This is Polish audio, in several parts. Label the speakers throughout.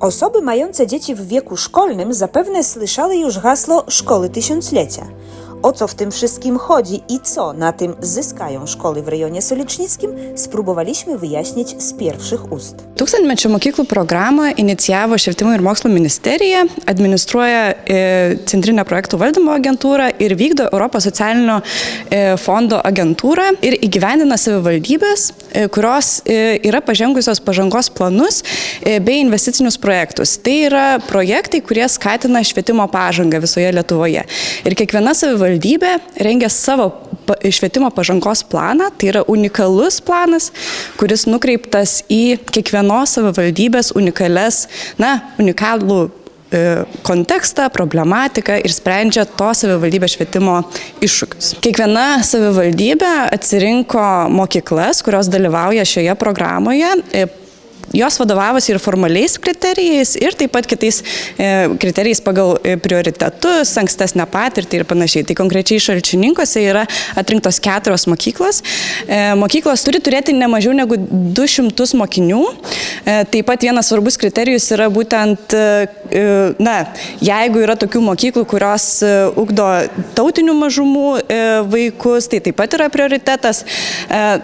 Speaker 1: Osoby mające dzieci w wieku szkolnym zapewne słyszały już hasło Szkoły Tysiąclecia. O co w tym wszystkim chodzi i co na tym zyskają szkoły w rejonie solicznickim, spróbowaliśmy wyjaśnić z pierwszych ust.
Speaker 2: Tūkstantmečio mokyklų programą inicijavo Švietimo ir mokslo ministerija, administruoja e, Centrinė projektų valdymo agentūra ir vykdo Europos socialinio e, fondo agentūra ir įgyvendina savivaldybės, e, kurios e, yra pažengusios pažangos planus e, bei investicinius projektus. Tai yra projektai, kurie skatina švietimo pažangą visoje Lietuvoje. Ir kiekviena savivaldybė rengia savo švietimo pažangos planą, tai yra unikalus planas, kuris nukreiptas į kiekvienos savivaldybės unikales, na, unikalų e, kontekstą, problematiką ir sprendžia to savivaldybės švietimo iššūkius. Kiekviena savivaldybė atsirinko mokyklas, kurios dalyvauja šioje programoje. Jos vadovavosi ir formaliais kriterijais, ir taip pat kitais e, kriterijais pagal e, prioritetus, ankstesnę patirtį ir panašiai. Tai konkrečiai šalčininkose yra atrinktos keturios mokyklos. E, mokyklos turi turėti ne mažiau negu 200 mokinių. Taip pat vienas svarbus kriterijus yra būtent, na, jeigu yra tokių mokyklų, kurios ugdo tautinių mažumų vaikus, tai taip pat yra prioritetas.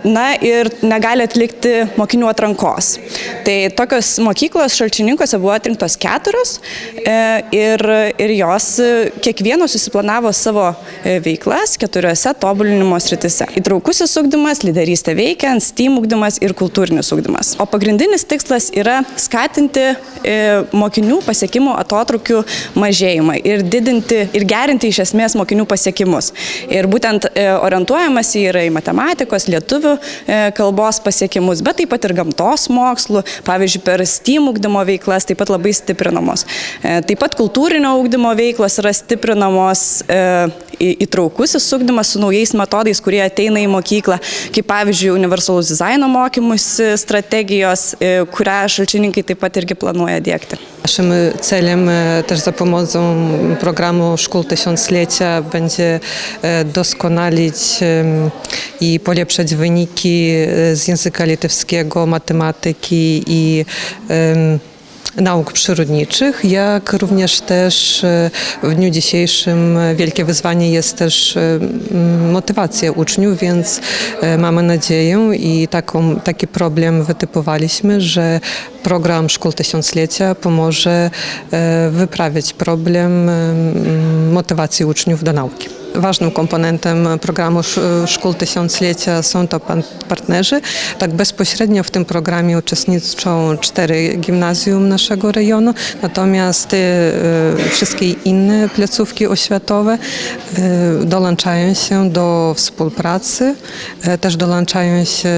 Speaker 2: Na ir negali atlikti mokinių atrankos. Tai tokios mokyklos šalčininkose buvo atrinktos keturios e, ir, ir jos e, kiekvienos susiplanavo savo e, veiklas keturiose tobulinimo sritise. Įtraukusis ugdymas, lyderystė veikiant, STEAM ugdymas ir kultūrinis ugdymas. O pagrindinis tikslas yra skatinti mokinių pasiekimų atotrukių mažėjimą ir didinti ir gerinti iš esmės mokinių pasiekimus. Ir būtent orientuojamas yra į matematikos, lietuvių kalbos pasiekimus, bet taip pat ir gamtos mokslų, pavyzdžiui, per STEAM ugdymo veiklas taip pat labai stiprinamos. E, Taip pat kultūrinio ugdymo veiklos yra stiprinamos e, įtraukusis ugdymas su naujais metodais, kurie ateina į mokyklą, kaip pavyzdžiui, universalus dizaino mokymusi strategijos, e, kurią šalčininkai taip pat irgi planuoja dėkti.
Speaker 3: Naszym celem e, też za pomocą programu Szkół Tysiąclecia będzie e, doskonalić i polepszać wyniki e, z języka litewskiego, matematyki i nauk przyrodniczych, jak również też e, w dniu dzisiejszym wielkie wyzwanie jest też e, motywacja uczniów, więc e, mamy nadzieję i taką, taki problem wytypowaliśmy, że program Szkół Tysiąclecia pomoże wyprawiać problem motywacji uczniów do nauki. Ważnym komponentem programu Sz- Szkół Tysiąclecia są to partnerzy. Tak bezpośrednio w tym programie uczestniczą cztery gimnazjum naszego rejonu, natomiast e, wszystkie inne placówki oświatowe dołączają się do współpracy, e, też dołączają się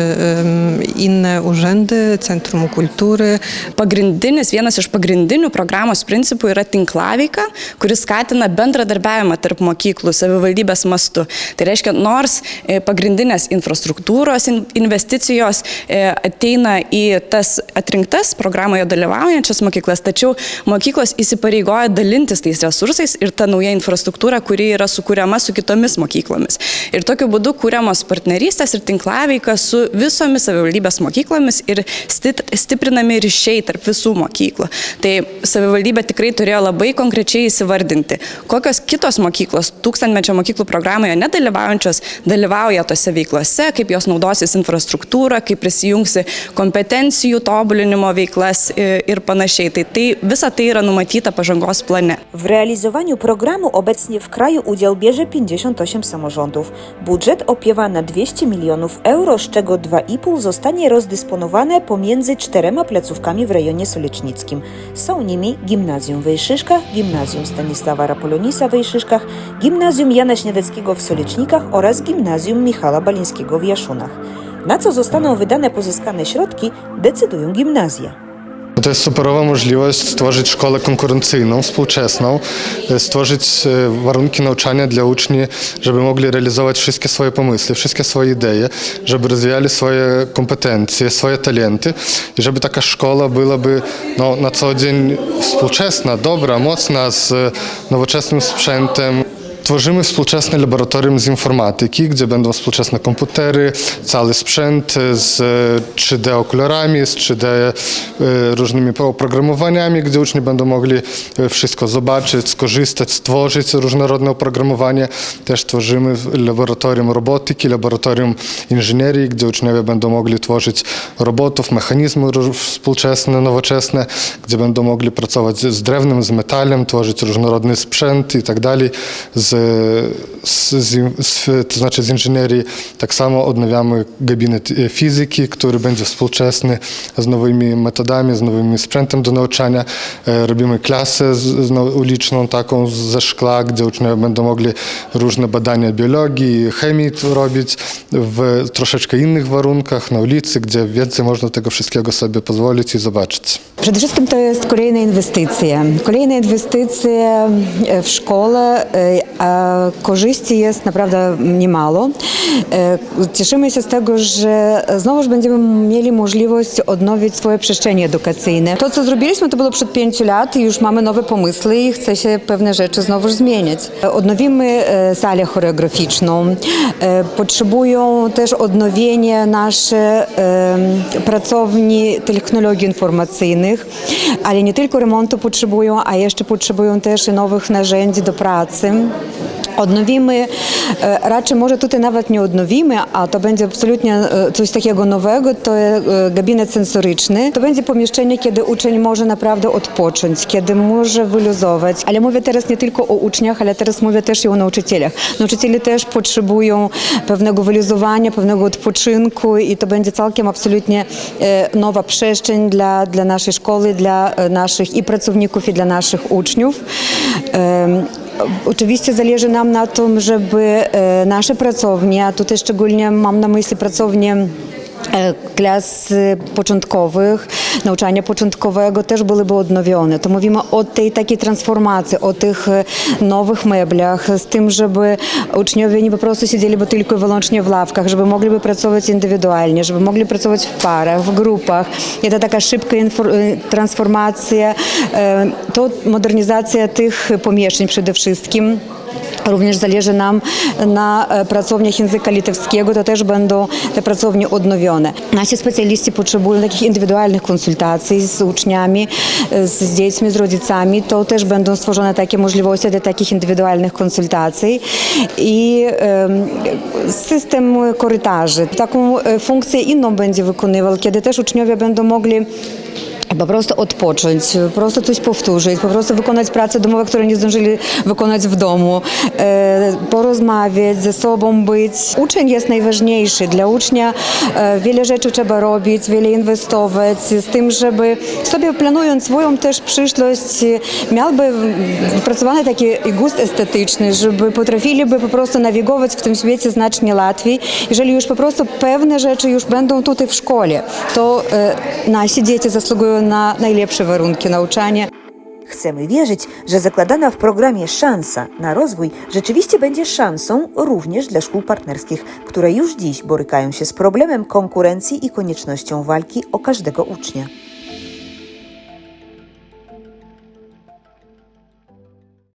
Speaker 3: inne urzędy, Centrum Kultury,
Speaker 2: Pagrindinis, vienas iš pagrindinių programos principų yra tinklaveika, kuris skatina bendradarbiavimą tarp mokyklų savivaldybės mastu. Tai reiškia, nors e, pagrindinės infrastruktūros in- investicijos e, ateina į tas atrinktas programoje dalyvaujančias mokyklas, tačiau mokyklos įsipareigoja dalintis tais resursais ir ta nauja infrastruktūra, kuri yra sukūriama su kitomis mokyklomis. Ir tokiu būdu kūriamos partnerystės ir tinklaveika su visomis savivaldybės mokyklomis ir stiprinami ryšiai tarp visų mokyklų. Tai savivaldybė tikrai turėjo labai konkrečiai įsivardinti, kokios kitos mokyklos tūkstantmečio mokyklų programoje nedalyvaujančios dalyvauja tose veiklose, kaip jos naudosis infrastruktūrą, kaip prisijungsi kompetencijų tobulinimo veiklas i- ir panašiai. Tai, tai visa tai yra numatyta pažangos plane.
Speaker 1: W realizowaniu programu obecnie w kraju udział bierze 58 samorządów. Budżet opiewa na 200 milionów euro, z czego 2,5 zostanie rozdysponowane pomiędzy czterema placówkami w rejonie solecznickim. Są nimi Gimnazjum Wejszyszkach, Gimnazjum Stanisława Rapolonisa w Wejszyszkach, Gimnazjum Jana Śniadeckiego w Solecznikach oraz Gimnazjum Michala Balińskiego w Jaszunach. Na co zostaną wydane pozyskane środki, decydują gimnazja.
Speaker 4: To jest superowa możliwość stworzyć szkołę konkurencyjną, współczesną, e, stworzyć e, warunki nauczania dla uczniów, żeby mogli realizować wszystkie swoje pomysły, wszystkie swoje idee, żeby rozwijali swoje kompetencje, swoje talenty i żeby taka szkoła byłaby no, na co dzień współczesna, dobra, mocna, z e, nowoczesnym sprzętem. Stworzymy współczesne laboratorium z informatyki, gdzie będą współczesne komputery, cały sprzęt z 3D okularami, z 3D e, różnymi oprogramowaniami, gdzie uczniowie będą mogli e, wszystko zobaczyć, skorzystać, stworzyć różnorodne oprogramowanie. Też tworzymy laboratorium robotyki, laboratorium inżynierii, gdzie uczniowie będą mogli tworzyć robotów, mechanizmy współczesne, nowoczesne, gdzie będą mogli pracować z drewnem, z metalem, tworzyć różnorodny sprzęt i tak dalej. Z, z, z, z, to znaczy z inżynierii tak samo odnawiamy gabinet e, fizyki, który będzie współczesny z nowymi metodami, z nowym sprzętem do nauczania. E, Robimy klasę z, uliczną taką ze szkla, gdzie uczniowie będą mogli różne badania biologii, chemii robić w troszeczkę innych warunkach na ulicy, gdzie więcej można tego wszystkiego sobie pozwolić i zobaczyć.
Speaker 5: Przede wszystkim to jest kolejne inwestycje. Kolejne inwestycje w szkołę, e, a korzyści jest naprawdę niemało. E, Cieszymy się z tego, że znowuż będziemy mieli możliwość odnowić swoje przestrzenie edukacyjne. To, co zrobiliśmy, to było przed pięciu lat i już mamy nowe pomysły i chce się pewne rzeczy znowuż zmienić. Odnowimy e, salę choreograficzną. E, Potrzebują też odnowienia nasze pracowni technologii informacyjnych, ale nie tylko remontu potrzebują, a jeszcze potrzebują też nowych narzędzi do pracy. Odnowimy, e, raczej może tutaj nawet nie odnowimy, a to będzie absolutnie e, coś takiego nowego, to e, gabinet sensoryczny. To będzie pomieszczenie, kiedy uczeń może naprawdę odpocząć, kiedy może wyluzować. Ale mówię teraz nie tylko o uczniach, ale teraz mówię też i o nauczycielach. Nauczyciele też potrzebują pewnego wyluzowania, pewnego odpoczynku i to będzie całkiem absolutnie nowa przestrzeń dla, dla naszej szkoły, dla naszych i pracowników, i dla naszych uczniów. Oczywiście zależy nam na tym, żeby e, nasze pracownie, a tutaj szczególnie mam na myśli pracownie klas e, początkowych, nauczania początkowego też byłyby odnowione. To mówimy o tej takiej transformacji, o tych e, nowych meblach, z tym, żeby uczniowie nie po prostu siedzieliby tylko i wyłącznie w ławkach, żeby mogliby pracować indywidualnie, żeby mogli pracować w parach, w grupach. I to taka szybka e, transformacja, e, to modernizacja tych pomieszczeń przede wszystkim. Również zależy nam na e, pracowniach języka litewskiego, to też będą te pracownie odnowione. Nasi specjaliści potrzebują takich indywidualnych konsultacji z uczniami, e, z dziećmi, z rodzicami. To też będą stworzone takie możliwości dla takich indywidualnych konsultacji. I em, system korytarzy. Taką e, funkcję inną będzie wykonywał, kiedy też uczniowie będą mogli po prostu odpocząć, po prostu coś powtórzyć, po prostu wykonać pracę domowe, które nie zdążyli wykonać w domu, e, porozmawiać ze sobą być. Uczeń jest najważniejszy. Dla ucznia e, wiele rzeczy trzeba robić, wiele inwestować, z tym, żeby sobie planując swoją też przyszłość, miałby wypracowany taki gust estetyczny, żeby potrafiliby po prostu nawigować w tym świecie znacznie łatwiej. Jeżeli już po prostu pewne rzeczy już będą tutaj w szkole, to e, nasi dzieci zasługują na najlepsze warunki nauczania.
Speaker 1: Chcemy wierzyć, że zakładana w programie szansa na rozwój rzeczywiście będzie szansą również dla szkół partnerskich, które już dziś borykają się z problemem konkurencji i koniecznością walki o każdego ucznia.